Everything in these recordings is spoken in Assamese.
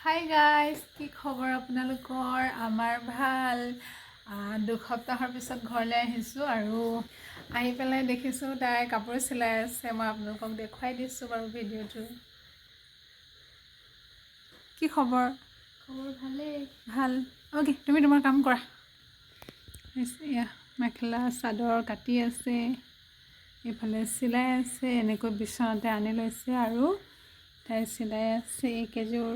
হাই গাইজ কি খবৰ আপোনালোকৰ? আমাৰ ভাল। দুসপ্তাহৰ পিছত ঘৰলৈ আহিছোঁ আৰু আহি পেলাই দেখিছোঁ তাই কাপোৰ চিলাই আছে। মই আপোনালোকক দেখুৱাই দিছোঁ বাৰু ভিডিঅ'টো। কি খবৰ? খবৰ ভালেই। ভাল। অ'কে তুমি তোমাৰ কাম কৰা? এয়া মেখেলা চাদৰ কাটি আছে এইফালে চিলাই আছে এনেকৈ বিচনাতে আনি লৈছে আৰু তাই চিলাই আছে এইকেইযোৰ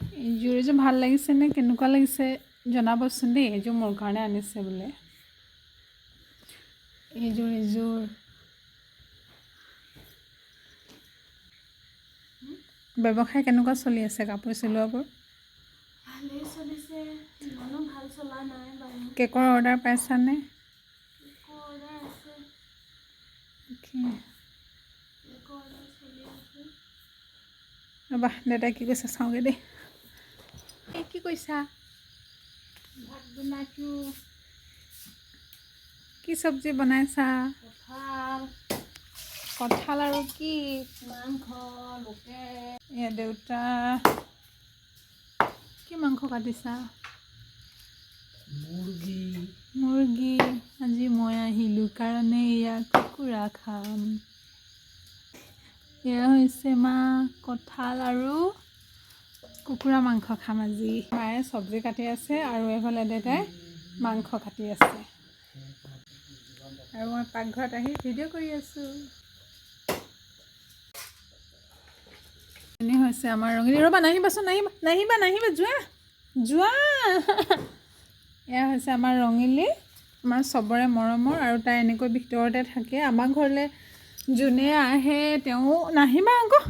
এইযোৰ এযোৰ ভাল লাগিছে নে কেনেকুৱা লাগিছে জনাবচোন দেই এইযোৰ মোৰ কাৰণে আনিছে বোলে। এইযোৰ এইযোৰ ব্যৱসায় কেনেকুৱা চলি আছে কাপোৰ চিলোৱাবোৰ? কেকৰ অৰ্ডাৰ পাইছানে? ৰ'বা দেউতাই কি কৈছে চাওঁগৈ দেই। কৈছা? ভাত বনাইছোঁ। কি চব্জি বনাইছা? কঁঠাল। কঁঠাল আৰু কি? মাংস লোকেল। দেউতা কি মাংস কাটিছা? মুৰ্গী। মুৰ্গী। আজি মই আহিলোঁ কাৰণে এয়া কুকুৰা খাম। এয়া হৈছে মা কঁঠাল আৰু কুকুৰা মাংস খাম আজি। মায়ে চব্জি কাটি আছে আৰু এইফালে দেউতাই মাংস কাটি আছে। আৰু মই পাকঘৰত আহি ভিডিঅ' কৰি আছোঁ। এনে হৈছে আমাৰ ৰঙিনী। ৰ'বা নাহিবাচোন নাহিবা নাহিবা নাহিবা যোৱা যোৱা। এয়া হৈছে আমাৰ ৰঙিলী আমাৰ চবৰে মৰমৰ আৰু তাই এনেকৈ ভিতৰতে থাকে। আমাৰ ঘৰলৈ যোনে আহে তেওঁ নাহিবা আকৌ।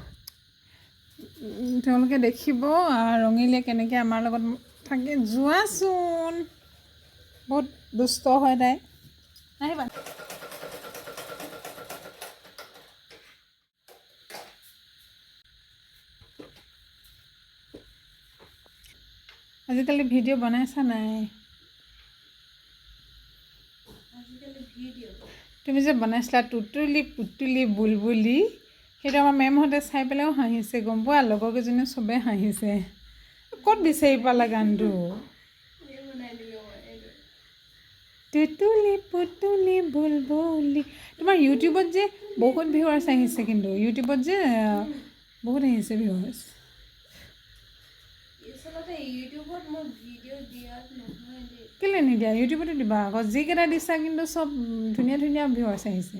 তেওঁলোকে দেখিব আহ, ৰঙিলীয়ে কেনেকৈ আমাৰ লগত থাকে। যোৱাচোন বহুত দুষ্ট হয় তাই। নাহিবা। আজিকালি ভিডিঅ' বনাইছা নাই? তুমি যে বনাইছিলা টুটুলি পুতুলি বুলবুলি। সেইটো আমাৰ মেমহঁতে চাই পেলাইও হাঁহিছে গম পোৱা? লগৰ কেইজনীয়ে চবেই হাঁহিছে। ক'ত বিচাৰি পালা গানটো? টুটুলি পুতুলি বুলবুলি। তোমাৰ ইউটিউবত যে বহুত ভিউৱাৰ্ছ আহিছে কিন্তু ইউটিউবত যে বহুত আহিছে ভিউৱাৰ্ছ দেই। কেলৈ নিদিয়া? ইউটিউবতে দিবা। আকৌ যিকেইটা দিছা কিন্তু চব ধুনীয়া ধুনীয়া ভিউৱাৰ্ছ আহিছে।